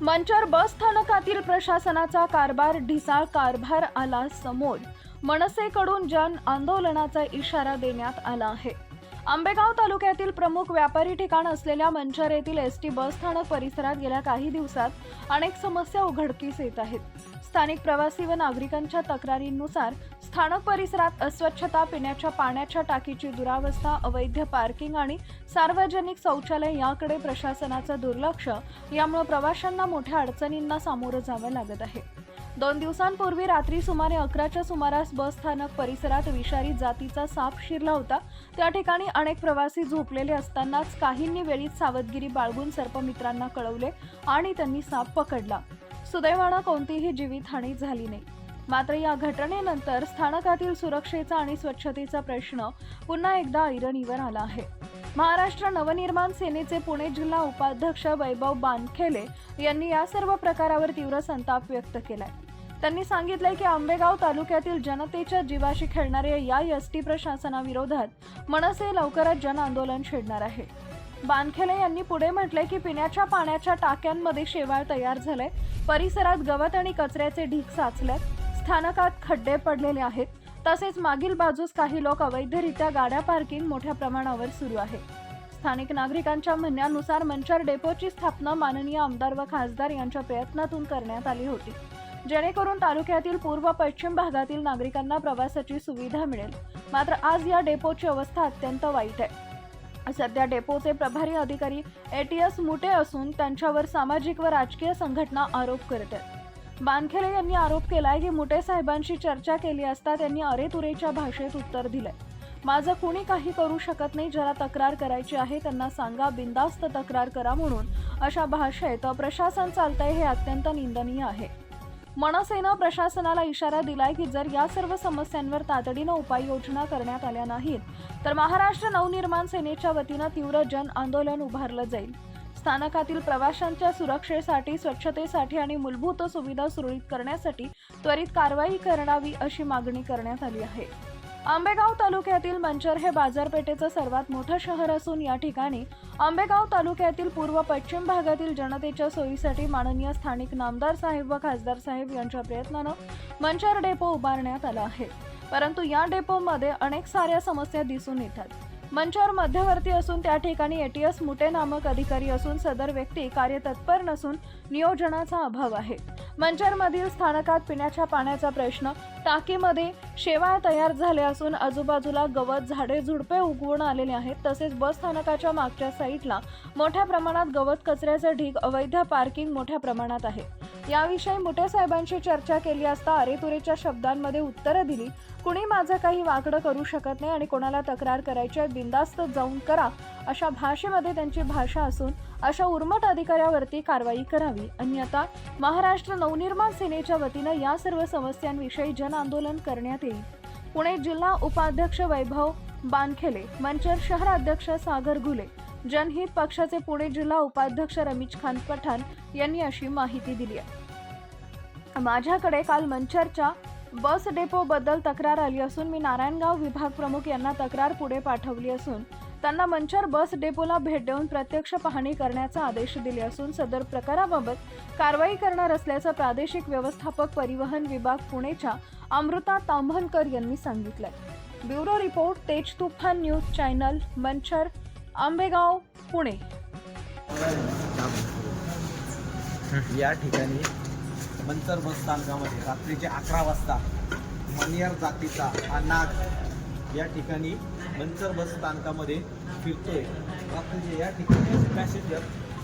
मंचर बस स्थानकातील प्रशासनाचा कारभार ढिसाळ कारभार आला समोर. मनसेकडून जन आंदोलनाचा इशारा देण्यात आला आहे. आंबेगाव तालुक्यातील प्रमुख व्यापारी ठिकाण असलेल्या मंचर येथील एस टी बस स्थानक परिसरात गेल्या काही दिवसात अनेक समस्या उघडकीस येत आहेत. स्थानिक प्रवासी व नागरिकांच्या तक्रारींनुसार स्थानक परिसरात अस्वच्छता पिण्याच्या पाण्याच्या टाकीची दुरावस्था अवैध पार्किंग आणि सार्वजनिक शौचालय याकडे प्रशासनाचं दुर्लक्ष यामुळे प्रवाशांना मोठ्या अडचणींना सामोरं जावं लागत आहे. दोन दिवसांपूर्वी रात्री सुमारे अकराच्या सुमारास बस स्थानक परिसरात विषारी जातीचा साप शिरला होता. त्या ठिकाणी अनेक प्रवासी झोपलेले असतानाच काहींनी वेळीत सावधगिरी बाळगून सर्पमित्रांना कळवले आणि त्यांनी साप पकडला. सुदैवानं कोणतीही जीवितहानी झाली नाही. मात्र या घटनेनंतर स्थानकातील सुरक्षेचा आणि स्वच्छतेचा प्रश्न पुन्हा एकदा ऐरणीवर आला आहे. महाराष्ट्र नवनिर्माण सेनेचे पुणे जिल्हा उपाध्यक्ष वैभव बानखेले यांनी या सर्व प्रकारावर तीव्र संताप व्यक्त केलाय. त्यांनी सांगितलंय की आंबेगाव तालुक्यातील जनतेच्या जीवाशी खेळणाऱ्या या एस टी प्रशासनाविरोधात मनसे लवकरच जन आंदोलन छेडणार आहे. बानखेले यांनी पुढे म्हटले की पिण्याच्या पाण्याच्या टाक्यांमध्ये शेवाळ तयार झालंय. परिसरात गवत आणि कचऱ्याचे ढीक साचले स्थानकात खड्डे पडलेले आहेत. तसेच मागील बाजूस काही लोक अवैधरित्या गाड्या पार्किंग मोठ्या प्रमाणावर सुरू आहे. स्थानिक नागरिकांच्या म्हणण्यानुसार मंचर डेपोची स्थापना माननीय आमदार व खासदार यांच्या प्रयत्नातून करण्यात आली होती. जेणेकरून तालुक्यातील पूर्व पश्चिम भागातील नागरिकांना प्रवासाची सुविधा मिळेल. मात्र आज या डेपोची अवस्था अत्यंत वाईट आहे. सध्या डेपोचे प्रभारी अधिकारी एटीएस मुटे असून त्यांच्यावर सामाजिक व राजकीय संघटना आरोप करत आहेत. बानखेले यांनी आरोप केलाय की मुटे साहेबांशी चर्चा केली असता त्यांनी अरेतुरेच्या भाषेत उत्तर दिलंय. माझं कुणी काही करू शकत नाही ज्याला तक्रार करायची आहे त्यांना सांगा बिंदास्त तक्रार करा म्हणून अशा भाषेत प्रशासन चालतंय हे अत्यंत निंदनीय आहे. मनसेनं प्रशासनाला इशारा दिलाय की जर या सर्व समस्यांवर तातडीनं उपाययोजना करण्यात आल्या नाहीत तर महाराष्ट्र नवनिर्माण सेनेच्या वतीनं तीव्र जन आंदोलन उभारलं जाईल. स्थानकातील प्रवाशांच्या सुरक्षेसाठी स्वच्छतेसाठी आणि मूलभूत सुविधा सुरळीत करण्यासाठी त्वरित कारवाई करावी अशी मागणी करण्यात आली आहे. आंबेगाव तालुक्यातील मंचर हे बाजारपेठेचं सर्वात मोठं शहर असून या ठिकाणी आंबेगाव तालुक्यातील पूर्व पश्चिम भागातील जनतेच्या सोयीसाठी माननीय स्थानिक नामदार साहेब व खासदार साहेब यांच्या प्रयत्नानं मंचर डेपो उभारण्यात आला आहे. परंतु या डेपोमध्ये अनेक साऱ्या समस्या दिसून येतात. मंचर मध्यवर्ती असून त्या ठिकाणी एटीएस मुटे नामक अधिकारी असून सदर व्यक्ती कार्यतत्पर नसून नियोजनाचा अभाव आहे. मंचरमधील स्थानकात पिण्याच्या पाण्याचा प्रश्न टाकीमध्ये शेवाळ तयार झाले असून आजूबाजूला गवत झाडे झुडपे उगवून आलेले आहेत. तसेच बस स्थानकाच्या मागच्या साईडला मोठ्या प्रमाणात गवत कचऱ्याचे ढीग अवैध पार्किंग मोठ्या प्रमाणात आहे. याविषयी मुठे साहेबांशी चर्चा केली असता अरेतुरेच्या शब्दांमध्ये उत्तरं दिली कुणी माझं काही वाकडं करू शकत नाही आणि कोणाला तक्रार करायची आहे बिंदास्त जाऊन करा अशा भाषेमध्ये त्यांची भाषा असून अशा उर्मट अधिकाऱ्यावरती कारवाई करावी. अन्यथा महाराष्ट्र नवनिर्माण सेनेच्या वतीनं या सर्व समस्यांविषयी जन आंदोलन करण्यात येईल. पुणे जिल्हा उपाध्यक्ष वैभव बानखेले मंचर शहराध्यक्ष सागर घुले जनहित पक्षाचे पुणे जिल्हा उपाध्यक्ष रमीज खान पठाण यांनी अशी माहिती दिली आहे. माझ्याकडे काल मंचरच्या बस डेपोबद्दल तक्रार आली असून मी नारायणगाव विभाग प्रमुख यांना तक्रार पुढे पाठवली असून त्यांना मंचर बस डेपोला भेट देऊन प्रत्यक्ष पाहणी करण्याचा आदेश दिले असून सदर प्रकाराबाबत कारवाई करणार असल्याचं प्रादेशिक व्यवस्थापक परिवहन विभाग पुणेच्या अमृता तांभनकर यांनी सांगितलं. Bureau report Tej Tufan news channel Manchar Ambegaon Pune. या ठिकाणी मंचर बस स्थानकामध्ये रात्रीचे अकरा वाजता मनियार जातीचा हा नाग या ठिकाणी मंचर बस स्थानकामध्ये फिरतोय. रात्रीचे या ठिकाणी पॅसेंजर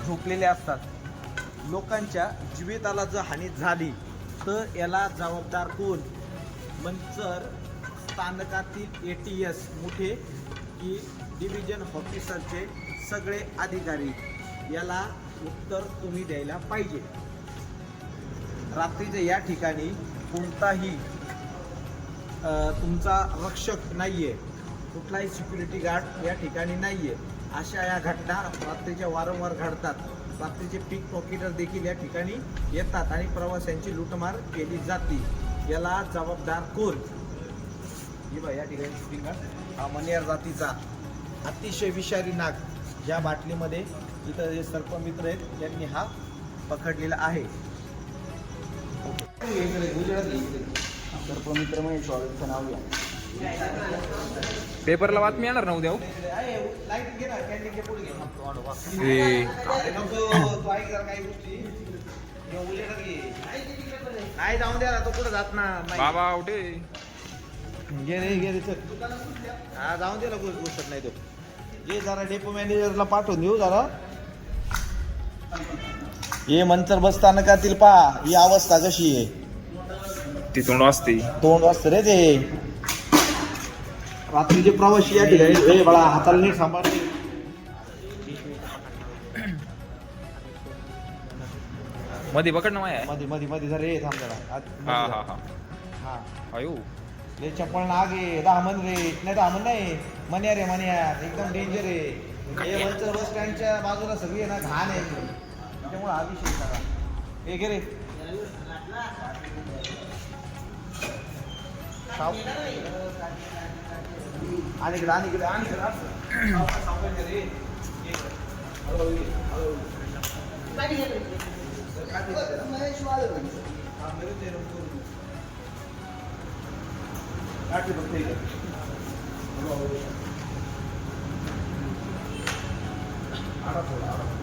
झोपलेले असतात. लोकांच्या जीविताला जर हानी झाली तर याला जबाबदार कोण? मंचर स्थानकातील ए टी एस मोठे की डिव्हिजन ऑफिसरचे सगळे अधिकारी याला उत्तर तुम्ही द्यायला पाहिजे. रात्रीचे या ठिकाणी कोणताही तुमचा रक्षक नाही आहे कुठलाही सिक्युरिटी गार्ड या ठिकाणी नाही आहे अशा या घटना रात्रीच्या वारंवार घडतात. रात्रीचे पीक पॉकेटर देखील या ठिकाणी येतात आणि प्रवाशांची लुटमार केली जाते. याला जबाबदार कोण? ही या ठिकाणी शूटिंग guard, हा मनियार जातीचा अतिशय विषारी नाग. ज्या बाटलीमध्ये इथं जे सर्पमित्र आहेत त्यांनी हा पकडलेला आहे. सर्पमित्र महेश नाव घ्या पेपरला बातमी येणार ना उद्या हो? लाइट नाही जाऊन द्या ना तो कुठं जात ना नाही. बाबा उठे घे रे घे रे चल हा जाऊन दे ना गोष्ट गोष्ट नाही तो ये जरा डेपो मॅनेजरला पाठवून देऊ जरा ये मंचर बस स्थानकातील पा ही अवस्था कशी आहे? ती तोंड वाजते. तोंड वाजतं रे ते. रात्रीचे प्रवासी या ठिकाणी. ए बाळा हाताला नीट सांभाळ. रे. मध्ये पकड ना माया. मध्ये मध्ये मध्ये जरा ये थांब जरा. आत- हा मध्ये हा जा. हा. हा अयो चप्पल नाग आहे. दहामन रे. नाही दहामन नाही. मन्या रे मन्या. एकदम डेंजर आहे. हे मंचर बस स्टँडच्या बाजूला सगळी आहे ना घाण आहे. हा विषय सगळा हे घे रे साव- आणि इकडे आणि इकडे आणि इकडे असं. सावकाश, सावकाश घे रे. ये इकडे. हळूहळू ये, हळूहळू. काय तिथे त्याला? हा, मेरे ते रंग करून. काठी बघते इकडे. हळूहळू. आडा थोडा, आडा.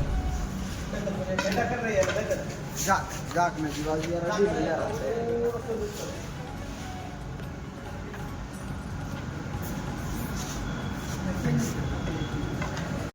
जाक जाक में दीवार दिया